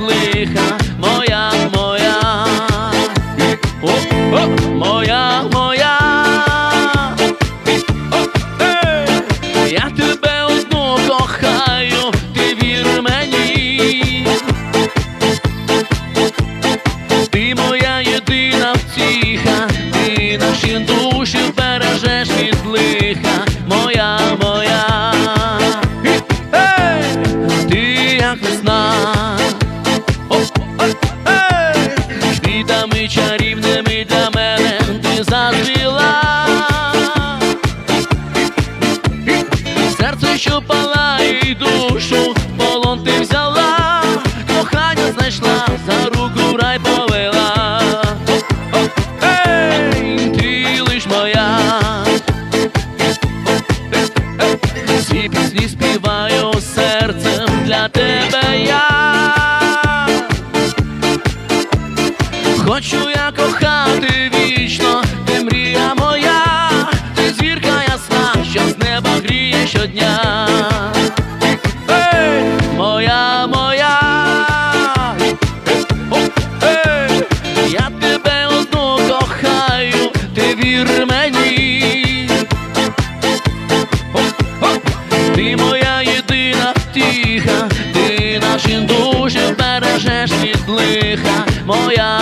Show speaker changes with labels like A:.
A: лиха, моя, моя, о, о, моя, моя, о, е! я тебе одну кохаю, ти вір мені, ти моя єдина втіха, ти наші душі бережеш від лиха. щодня. Ей, моя, моя, ей, я тебе одну кохаю, ти вір мені. Ти моя єдина тиха, ти нашим душі бережеш від лиха, моя.